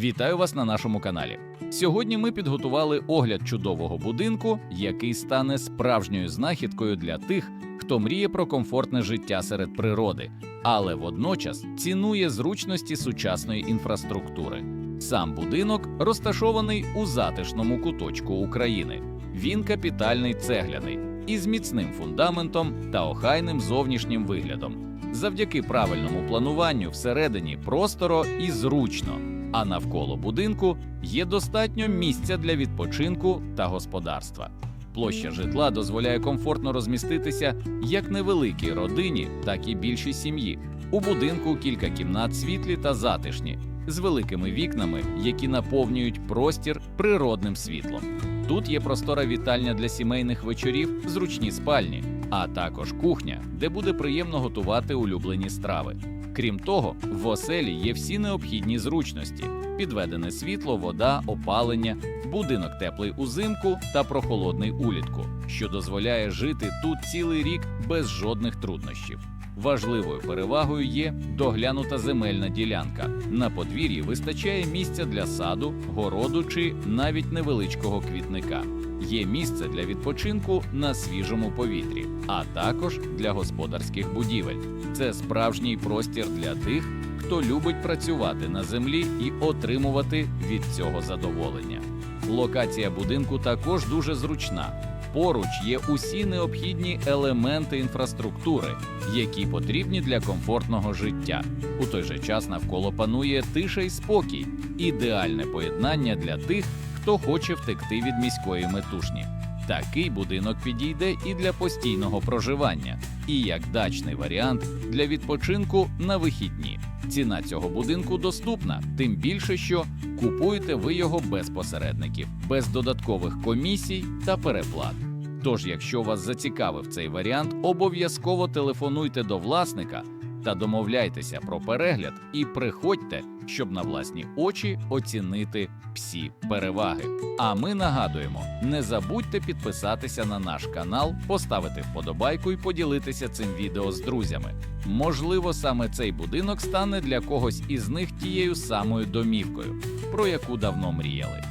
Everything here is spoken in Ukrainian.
Вітаю вас на нашому каналі. Сьогодні ми підготували огляд чудового будинку, який стане справжньою знахідкою для тих, хто мріє про комфортне життя серед природи, але водночас цінує зручності сучасної інфраструктури. Сам будинок розташований у затишному куточку України. Він капітальний цегляний із міцним фундаментом та охайним зовнішнім виглядом. Завдяки правильному плануванню всередині просторо і зручно, а навколо будинку є достатньо місця для відпочинку та господарства. Площа житла дозволяє комфортно розміститися як невеликій родині, так і більшій сім'ї. У будинку кілька кімнат світлі та затишні, з великими вікнами, які наповнюють простір природним світлом. Тут є простора вітальня для сімейних вечорів, зручні спальні, а також кухня, де буде приємно готувати улюблені страви. Крім того, в оселі є всі необхідні зручності: підведене світло, вода, опалення, будинок теплий узимку та прохолодний улітку, що дозволяє жити тут цілий рік без жодних труднощів. Важливою перевагою є доглянута земельна ділянка. На подвір'ї вистачає місця для саду, городу чи навіть невеличкого квітника. Є місце для відпочинку на свіжому повітрі, а також для господарських будівель. Це справжній простір для тих, хто любить працювати на землі і отримувати від цього задоволення. Локація будинку також дуже зручна. Поруч є усі необхідні елементи інфраструктури, які потрібні для комфортного життя. У той же час навколо панує тиша й спокій, ідеальне поєднання для тих, хто хоче втекти від міської метушні. Такий будинок підійде і для постійного проживання, і як дачний варіант для відпочинку на вихідні. Ціна цього будинку доступна, тим більше, що купуєте ви його без посередників, без додаткових комісій та переплат. Тож, якщо вас зацікавив цей варіант, обов'язково телефонуйте до власника та домовляйтеся про перегляд і приходьте, щоб на власні очі оцінити всі переваги. А ми нагадуємо: не забудьте підписатися на наш канал, поставити вподобайку і поділитися цим відео з друзями. Можливо, саме цей будинок стане для когось із них тією самою домівкою, про яку давно мріяли.